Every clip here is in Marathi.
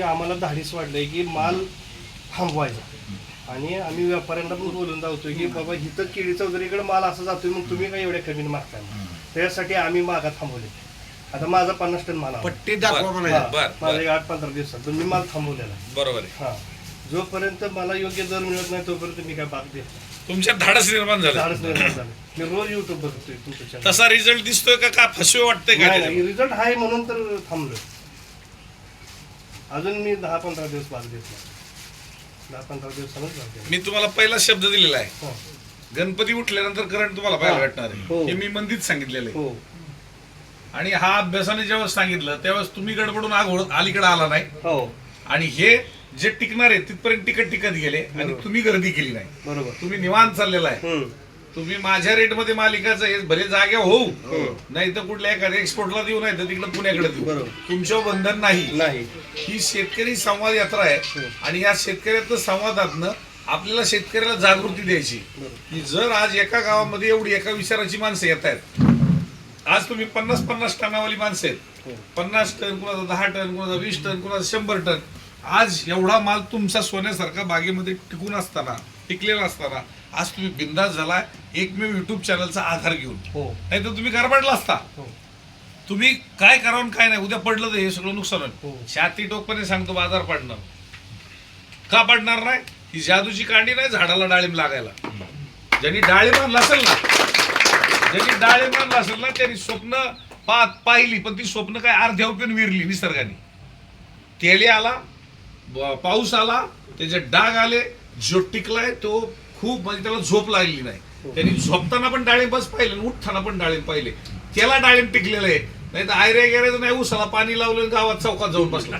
की आम्हाला धाडीस वाटलंय की माल थांबवायचा. आणि आम्ही व्यापाऱ्यांना पण बोलून जातोय की बाबा इथं केळी चौधरीकडे माल असा जातोय मग तुम्ही काय एवढ्या कमी मागताय? त्यासाठी आम्ही मागा थांबवले. आता माझा पन्नास टन माल. पट्टी दाखवा हा, माझा. एक आठ पंधरा दिवसात मी माल थांबवलेला. बरोबर आहे. हा. जोपर्यंत मला योग्य दर मिळत नाही तोपर्यंत मी काय बाग देत नाही. तुमच्यात धाडस निर्माण झालं. धाडस निर्माण झालं. मी रोज युट्यूब बघतोय तुमच्या. तसा रिझल्ट दिसतोय का का फसवे वाटतंय का रिझल्ट आहे म्हणून तर थांबलोय. अजून मी दहा पंधरा दिवस देत नाही दहा पंधरा दिवसानच देणार. मी तुम्हाला पहिला शब्द दिलेला आहे हो. गणपती उठल्यानंतर करंट तुम्हाला पाहायला हा. भेटणार हो. आहे हे मी मंदीत सांगितलेलं आहे हो आणि हा अभ्यासाने जेव्हा सांगितलं त्यावेळेस तुम्ही गडबडून आग अलीकडे आला नाही हो आणि हे जे टिकणार आहे तिथपर्यंत टिकत टिकत गेले आणि. तुम्ही गर्दी केली नाही बरोबर तुम्ही निवांत चाललेला आहे हम्म. तुम्ही माझ्या रेटमध्ये मालिकाचं हे भले जाग्या होऊ हो. नाही तर कुठल्या एखाद्या एक्सपोर्टला देऊ नाही तर तिकडे पुण्याकडे देऊ. तुमच्यावर बंधन नाही नाही ही शेतकरी संवाद यात्रा आहे हो. आणि या शेतकऱ्याचं संवादातनं आपल्याला शेतकऱ्याला जागृती द्यायची. की जर आज एका गावामध्ये एवढी एका विचाराची माणसं येत आहेत आज तुम्ही पन्नास पन्नास टनावाली माणसं आहेत हो. पन्नास टन कुणाचा दहा टन कुणाचा वीस टन कुणाचा शंभर टन आज एवढा माल तुमचा सोन्यासारखा बागेमध्ये टिकून असताना टिकलेला असताना आज तुम्ही बिंदास झाला एकमेव युट्यूब चॅनलचा आधार घेऊन. हो. नाही तर तुम्ही गरबडला असता. हो. तुम्ही काय करावं आणि काय नाही उद्या पडलं तर हे सगळं नुकसान होईल. हो. छाती टोकपणे सांगतो बाजार पडणार. का पडणार नाही? ही जादूची कांडी नाही झाडाला डाळिंब लागायला. ज्यांनी डाळिंब आणला असेल ना ज्यांनी डाळिंब आणला असेल ना त्यांनी स्वप्न पा पाहिली पण ती स्वप्न काय अर्ध्या पण विरली निसर्गाने. तेले आला ब- पाऊस आला त्याचे डाग आले जो टिकलाय तो खूप म्हणजे त्याला झोप लागली नाही. त्यांनी झोपताना पण डाळिंबच पाहिले उठताना पण डाळिंब पाहिले. त्याला डाळिंब टिकलेलं आहे. नाही तर आयऱ्या गेऱ्याचं नाही उसाला पाणी लावलं गावात चौकात जाऊन बसला.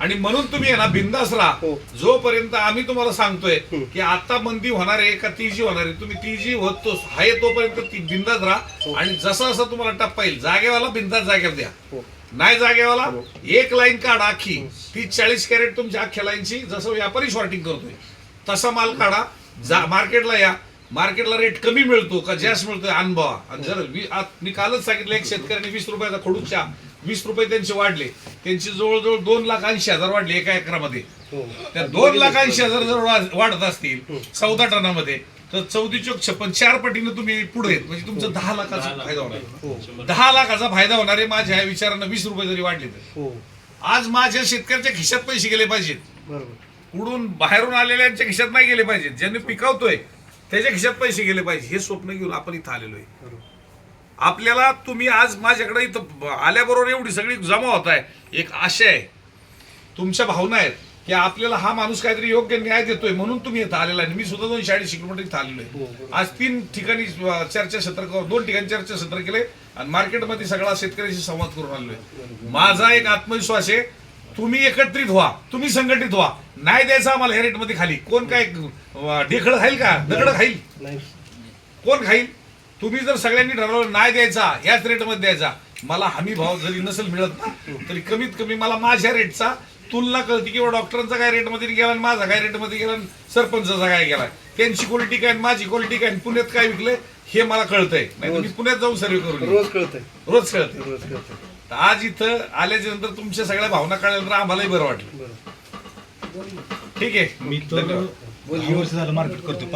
आणि म्हणून तुम्ही ना बिंदास राहा. हो. जोपर्यंत आम्ही तुम्हाला सांगतोय. की आता मंदी होणार आहे का तीजी होणार आहे तुम्ही तीजी होतो आहे तोपर्यंत ती बिंदास राहा. हो. आणि जसं जसं तुम्हाला टप्पा येईल जागेवाला बिंदास जागेवर द्या. हो. नाही जागेवाला. एक लाईन काढा अख्खी तीस चाळीस कॅरेट तुमच्या अख्ख्या लाईनची जसं व्यापारी शॉर्टिंग करतोय. तसा माल काढा जा मार्केटला या. मार्केटला रेट कमी मिळतो का जास्त मिळतोय अनुभवा. आणि जर मी कालच सांगितलं एक शेतकऱ्याने वीस रुपयाचा खडूच्या वीस रुपये त्यांचे वाढले. त्यांची जवळजवळ दोन लाख ऐंशी हजार वाढले एका एकरामध्ये. हो. त्या दोन लाख ऐंशी हजार जर वाढत असतील चौदा टनामध्ये तर चौदी चौक छप्पन चार पटीनं तुम्ही पुढे. म्हणजे तुमचं दहा लाखाचा फायदा होणार. हो. दहा लाखाचा फायदा होणार आहे माझ्या ह्या विचारानं वीस रुपये जरी वाढले तर. हो. आज माझ्या शेतकऱ्याच्या खिशात पैसे गेले पाहिजेत. कुठून बाहेरून आलेल्यांच्या खिशात नाही गेले पाहिजेत. ज्यांनी पिकवतोय त्याच्या खिशात पैसे गेले पाहिजे हे स्वप्न घेऊन आपण इथं आलेलो आहे. आपल्याला तुम्ही आज माझ्याकडे इथं आल्याबरोबर एवढी सगळी जमा होत आहे. एक आशा आहे. तुमच्या भावना आहेत की आपल्याला हा माणूस काहीतरी योग्य न्याय देतोय म्हणून तुम्ही इथं आलेला आहे. मी सुद्धा दोनशे अडीचशे किलोमीटर इथं आलेलो आहे. आज तीन ठिकाणी अं, चर्चासत्र क- दोन ठिकाणी चर्चासत्र केले आणि मार्केटमध्ये सगळा शेतकऱ्याशी संवाद करून आलोय माझा एक आत्मविश्वास आहे तुम्ही एकत्रित व्हा. तुम्ही संघटित व्हा. नाही द्यायचा आम्हाला ह्या रेटमध्ये खाली. कोण काय ढेकळं खाईल का? दगड खाईल. कोण खाईल? तुम्ही जर सगळ्यांनी ठरवलं नाही द्यायचा याच रेटमध्ये द्यायचा मला हमी भाव जरी नसेल मिळत ना तरी कमीत कमी मला माझ्या रेटचा तुलना कळते किंवा डॉक्टरांचा काय रेटमध्ये गेला आणि माझा काय रेटमध्ये गेला आणि सरपंचाचा काय गेला. त्यांची क्वालिटी काय माझी क्वालिटी काय पुण्यात काय विकलंय हे मला कळतंय. नाही मी पुण्यात जाऊन सर्वे करून. रोज कळतंय. रोज कळतंय. रोज कळतंय. तर आज इथं आल्याच्यानंतर तुमच्या सगळ्या भावना कळल्या तर आम्हालाही बरं वाटलं. ठीक आहे. मी तर धन्यवाद. दहा वर्ष झालं मार्केट करतो